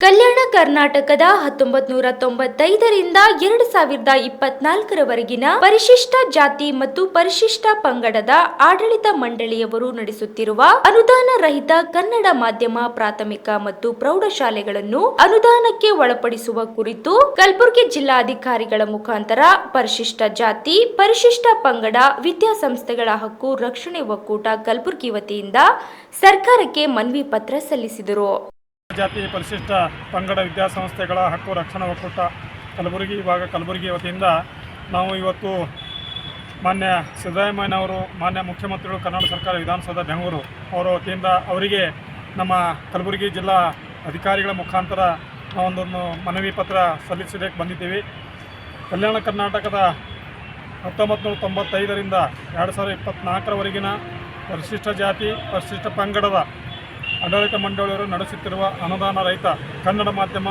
ಕಲ್ಯಾಣ ಕರ್ನಾಟಕದ ಹತ್ತೊಂಬತ್ ನೂರ ತೊಂಬತ್ತೈದರಿಂದ ಎರಡು ಸಾವಿರದ ಇಪ್ಪತ್ನಾಲ್ಕರವರೆಗಿನ ಪರಿಶಿಷ್ಟ ಜಾತಿ ಮತ್ತು ಪರಿಶಿಷ್ಟ ಪಂಗಡದ ಆಡಳಿತ ಮಂಡಳಿಯವರು ನಡೆಸುತ್ತಿರುವ ಅನುದಾನ ರಹಿತ ಕನ್ನಡ ಮಾಧ್ಯಮ ಪ್ರಾಥಮಿಕ ಮತ್ತು ಪ್ರೌಢಶಾಲೆಗಳನ್ನು ಅನುದಾನಕ್ಕೆ ಒಳಪಡಿಸುವ ಕುರಿತು ಕಲಬುರಗಿ ಜಿಲ್ಲಾಧಿಕಾರಿಗಳ ಮುಖಾಂತರ ಪರಿಶಿಷ್ಟ ಜಾತಿ, ಪರಿಶಿಷ್ಟ ಪಂಗಡ, ವಿದ್ಯಾಸಂಸ್ಥೆಗಳ ಹಕ್ಕು ರಕ್ಷಣೆ ಒಕ್ಕೂಟ ಕಲಬುರಗಿ ವತಿಯಿಂದ ಸರ್ಕಾರಕ್ಕೆ ಮನವಿ ಪತ್ರ ಸಲ್ಲಿಸಿದರು. ಜಾತಿ ಪರಿಶಿಷ್ಟ ಪಂಗಡ ವಿದ್ಯಾಸಂಸ್ಥೆಗಳ ಹಕ್ಕು ರಕ್ಷಣಾ ಒಕ್ಕೂಟ ಕಲಬುರಗಿ ವಿಭಾಗ ಕಲಬುರಗಿ ವತಿಯಿಂದ ನಾವು ಇವತ್ತು ಮಾನ್ಯ ಸಿದ್ದರಾಮಯ್ಯನವರು, ಮಾನ್ಯ ಮುಖ್ಯಮಂತ್ರಿಗಳು, ಕರ್ನಾಟಕ ಸರ್ಕಾರ, ವಿಧಾನಸೌಧ, ಬೆಂಗಳೂರು ಅವರ ವತಿಯಿಂದ ಅವರಿಗೆ ನಮ್ಮ ಕಲಬುರಗಿ ಜಿಲ್ಲಾ ಅಧಿಕಾರಿಗಳ ಮುಖಾಂತರ ನಾವೊಂದನ್ನು ಮನವಿ ಪತ್ರ ಸಲ್ಲಿಸಲಿಕ್ಕೆ ಬಂದಿದ್ದೀವಿ. ಕಲ್ಯಾಣ ಕರ್ನಾಟಕದ ಹತ್ತೊಂಬತ್ತು ನೂರ ತೊಂಬತ್ತೈದರಿಂದ ಎರಡು ಸಾವಿರದ ಇಪ್ಪತ್ತ್ನಾಲ್ಕರವರೆಗಿನ ಪರಿಶಿಷ್ಟ ಜಾತಿ, ಪರಿಶಿಷ್ಟ ಪಂಗಡದ ಆಡಳಿತ ಮಂಡಳಿಯವರು ನಡೆಸುತ್ತಿರುವ ಅನುದಾನ ರಹಿತ ಕನ್ನಡ ಮಾಧ್ಯಮ,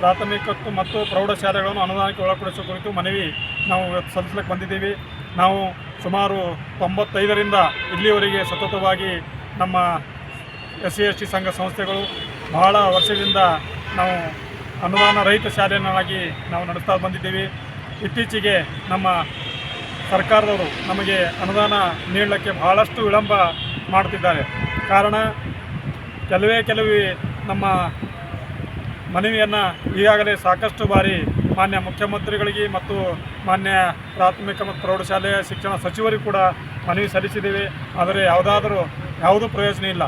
ಪ್ರಾಥಮಿಕ ಮತ್ತು ಪ್ರೌಢಶಾಲೆಗಳನ್ನು ಅನುದಾನಕ್ಕೆ ಒಳಪಡಿಸುವ ಕುರಿತು ಮನವಿ ನಾವು ಸಲ್ಲಿಸಲಿಕ್ಕೆ ಬಂದಿದ್ದೀವಿ. ನಾವು ಸುಮಾರು ತೊಂಬತ್ತೈದರಿಂದ ಇಲ್ಲಿವರೆಗೆ ಸತತವಾಗಿ ನಮ್ಮ ಎಸ್ ಸಿ ಎಸ್ ಟಿ ಸಂಘ ಸಂಸ್ಥೆಗಳು ಬಹಳ ವರ್ಷದಿಂದ ನಾವು ಅನುದಾನ ರಹಿತ ಶಾಲೆಯನ್ನಾಗಿ ನಾವು ನಡೆಸ್ತಾ ಬಂದಿದ್ದೀವಿ. ಇತ್ತೀಚೆಗೆ ನಮ್ಮ ಸರ್ಕಾರದವರು ನಮಗೆ ಅನುದಾನ ನೀಡಲಿಕ್ಕೆ ಬಹಳಷ್ಟು ವಿಳಂಬ ಮಾಡ್ತಿದ್ದಾರೆ. ಕಾರಣ ಕೆಲವೇ ಕೆಲವೇ ನಮ್ಮ ಮನವಿಯನ್ನು ಈಗಾಗಲೇ ಸಾಕಷ್ಟು ಬಾರಿ ಮಾನ್ಯ ಮುಖ್ಯಮಂತ್ರಿಗಳಿಗೆ ಮತ್ತು ಮಾನ್ಯ ಪ್ರಾಥಮಿಕ ಮತ್ತು ಪ್ರೌಢಶಾಲೆಯ ಶಿಕ್ಷಣ ಸಚಿವರಿಗೂ ಕೂಡ ಮನವಿ ಸಲ್ಲಿಸಿದ್ದೇವೆ. ಆದರೆ ಯಾವುದಾದರೂ ಯಾವುದೂ ಪ್ರಯೋಜನ ಇಲ್ಲ.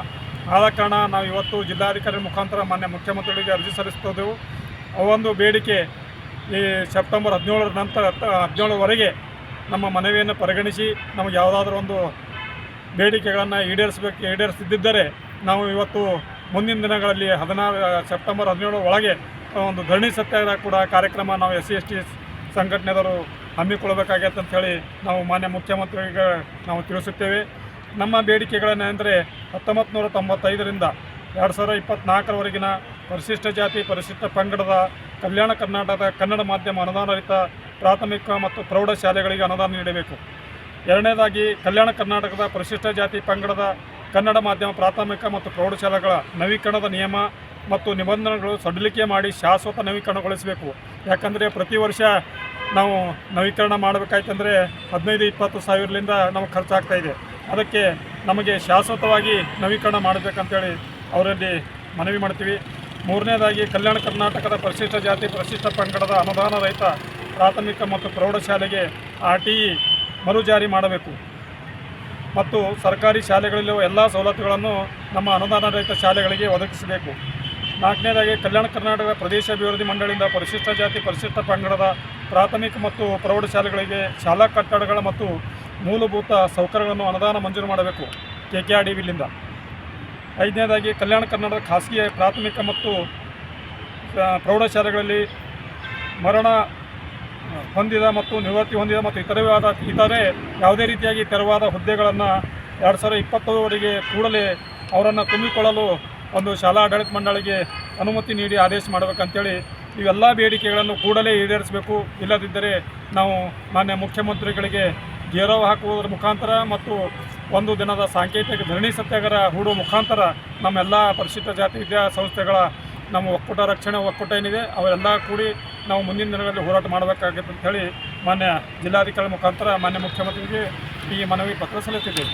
ಆದ ಕಾರಣ ನಾವು ಇವತ್ತು ಜಿಲ್ಲಾಧಿಕಾರಿ ಮುಖಾಂತರ ಮಾನ್ಯ ಮುಖ್ಯಮಂತ್ರಿಗಳಿಗೆ ಅರ್ಜಿ ಸಲ್ಲಿಸ್ತಿದ್ದೆವು ಅವೊಂದು ಬೇಡಿಕೆ ಈ ಸೆಪ್ಟೆಂಬರ್ ಹದಿನೇಳರ ನಂತರ, ಹದಿನೇಳರವರೆಗೆ ನಮ್ಮ ಮನವಿಯನ್ನು ಪರಿಗಣಿಸಿ ನಮಗೆ ಯಾವುದಾದ್ರೂ ಒಂದು ಬೇಡಿಕೆಗಳನ್ನು ಈಡೇರಿಸಬೇಕು, ಈಡೇರಿಸದಿದ್ದರೆ ನಾವು ಇವತ್ತು ಮುಂದಿನ ದಿನಗಳಲ್ಲಿ ಹದಿನಾರು ಸೆಪ್ಟೆಂಬರ್ ಹದಿನೇಳು ಒಳಗೆ ಒಂದು ಧರಣಿ ಸತ್ಯಾಗ್ರಹ ಕೂಡ ಕಾರ್ಯಕ್ರಮ ನಾವು ಎಸ್ ಸಿ ಎಸ್ ಟಿ ಸಂಘಟನೆದವರು ಹಮ್ಮಿಕೊಳ್ಳಬೇಕಾಗತ್ತೆ ಅಂಥೇಳಿ ನಾವು ಮಾನ್ಯ ಮುಖ್ಯಮಂತ್ರಿಗೆ ನಾವು ತಿಳಿಸುತ್ತೇವೆ. ನಮ್ಮ ಬೇಡಿಕೆಗಳನ್ನೆಂದರೆ ಹತ್ತೊಂಬತ್ತು ನೂರ ತೊಂಬತ್ತೈದರಿಂದ ಎರಡು ಸಾವಿರದ ಇಪ್ಪತ್ತ್ನಾಲ್ಕರವರೆಗಿನ ಪರಿಶಿಷ್ಟ ಜಾತಿ, ಪರಿಶಿಷ್ಟ ಪಂಗಡದ ಕಲ್ಯಾಣ ಕರ್ನಾಟಕದ ಕನ್ನಡ ಮಾಧ್ಯಮ ಅನುದಾನರಹಿತ ಪ್ರಾಥಮಿಕ ಮತ್ತು ಪ್ರೌಢಶಾಲೆಗಳಿಗೆ ಅನುದಾನ ನೀಡಬೇಕು. ಎರಡನೇದಾಗಿ ಕಲ್ಯಾಣ ಕರ್ನಾಟಕದ ಪರಿಶಿಷ್ಟ ಜಾತಿ, ಪಂಗಡದ ಕನ್ನಡ ಮಾಧ್ಯಮ ಪ್ರಾಥಮಿಕ ಮತ್ತು ಪ್ರೌಢಶಾಲೆಗಳ ನವೀಕರಣದ ನಿಯಮ ಮತ್ತು ನಿಬಂಧನೆಗಳು ಸಡಿಲಿಕೆ ಮಾಡಿ ಶಾಶ್ವತ ನವೀಕರಣಗೊಳಿಸಬೇಕು. ಯಾಕಂದರೆ ಪ್ರತಿ ವರ್ಷ ನಾವು ನವೀಕರಣ ಮಾಡಬೇಕಾಯ್ತಂದರೆ ಹದಿನೈದು, ಇಪ್ಪತ್ತು ಸಾವಿರಲಿಂದ ನಮಗೆ ಖರ್ಚಾಗ್ತಾ ಇದೆ. ಅದಕ್ಕೆ ನಮಗೆ ಶಾಶ್ವತವಾಗಿ ನವೀಕರಣ ಮಾಡಬೇಕಂತೇಳಿ ಅವರಲ್ಲಿ ಮನವಿ ಮಾಡ್ತೀವಿ. ಮೂರನೇದಾಗಿ ಕಲ್ಯಾಣ ಕರ್ನಾಟಕದ ಪರಿಶಿಷ್ಟ ಜಾತಿ ಪರಿಶಿಷ್ಟ ಪಂಗಡದ ಅನುದಾನ ರಹಿತ ಪ್ರಾಥಮಿಕ ಮತ್ತು ಪ್ರೌಢಶಾಲೆಗೆ ಆರ್ ಟಿ ಇ ಮರುಜಾರಿ ಮಾಡಬೇಕು. ಮತ್ತು ಸರ್ಕಾರಿ ಶಾಲೆಗಳಲ್ಲಿರುವ ಎಲ್ಲ ಸವಲತ್ತುಗಳನ್ನು ನಮ್ಮ ಅನುದಾನ ರಹಿತ ಶಾಲೆಗಳಿಗೆ ಒದಗಿಸಬೇಕು. ನಾಲ್ಕನೇದಾಗಿ ಕಲ್ಯಾಣ ಕರ್ನಾಟಕ ಪ್ರದೇಶ ಅಭಿವೃದ್ಧಿ ಮಂಡಳಿಯಿಂದ ಪರಿಶಿಷ್ಟ ಜಾತಿ, ಪರಿಶಿಷ್ಟ ಪಂಗಡದ ಪ್ರಾಥಮಿಕ ಮತ್ತು ಪ್ರೌಢಶಾಲೆಗಳಿಗೆ ಶಾಲಾ ಕಟ್ಟಡಗಳ ಮತ್ತು ಮೂಲಭೂತ ಸೌಕರ್ಯಗಳನ್ನು ಅನುದಾನ ಮಂಜೂರು ಮಾಡಬೇಕು ಕೆ ಕೆ ಆರ್ ಡಿ ಬಿಲ್ಲಿಂದ ಐದನೇದಾಗಿ ಕಲ್ಯಾಣ ಕರ್ನಾಟಕ ಖಾಸಗಿ ಪ್ರಾಥಮಿಕ ಮತ್ತು ಪ್ರೌಢಶಾಲೆಗಳಲ್ಲಿ ಮರಣ ಹೊಂದಿದ ಮತ್ತು ನಿವೃತ್ತಿ ಹೊಂದಿದ ಮತ್ತು ಇತರವಾದ ಇತರೆ ಯಾವುದೇ ರೀತಿಯಾಗಿ ತೆರವಾದ ಹುದ್ದೆಗಳನ್ನು ಎರಡು ಸಾವಿರದ ಇಪ್ಪತ್ತರವರೆಗೆ ಕೂಡಲೇ ಅವರನ್ನು ತುಂಬಿಕೊಳ್ಳಲು ಒಂದು ಶಾಲಾ ಆಡಳಿತ ಮಂಡಳಿಗೆ ಅನುಮತಿ ನೀಡಿ ಆದೇಶ ಮಾಡಬೇಕಂತೇಳಿ ಇವೆಲ್ಲ ಬೇಡಿಕೆಗಳನ್ನು ಕೂಡಲೇ ಈಡೇರಿಸಬೇಕು. ಇಲ್ಲದಿದ್ದರೆ ನಾವು ಮಾನ್ಯ ಮುಖ್ಯಮಂತ್ರಿಗಳಿಗೆ ಗೇರವ ಹಾಕುವುದರ ಮುಖಾಂತರ ಮತ್ತು ಒಂದು ದಿನದ ಸಾಂಕೇತಿಕ ಧರಣಿ ಸತ್ಯಾಗ್ರಹ ಹೂಡುವ ಮುಖಾಂತರ ನಮ್ಮೆಲ್ಲ ಪರಿಶಿಷ್ಟ ಜಾತಿ ವಿದ್ಯಾಸಂಸ್ಥೆಗಳ ನಮ್ಮ ಒಕ್ಕೂಟ ರಕ್ಷಣೆ ಒಕ್ಕೂಟ ಏನಿದೆ ಅವರೆಲ್ಲ ಕೂಡಿ ನಾವು ಮುಂದಿನ ದಿನಗಳಲ್ಲಿ ಹೋರಾಟ ಮಾಡಬೇಕಾಗುತ್ತೆ ಅಂತ ಹೇಳಿ ಮಾನ್ಯ ಜಿಲ್ಲಾಧಿಕಾರಿ ಮುಖಾಂತರ ಮಾನ್ಯ ಮುಖ್ಯಮಂತ್ರಿಗೆ ಈ ಮನವಿ ಪತ್ರ ಸಲ್ಲಿಸಿದ್ದೇವೆ.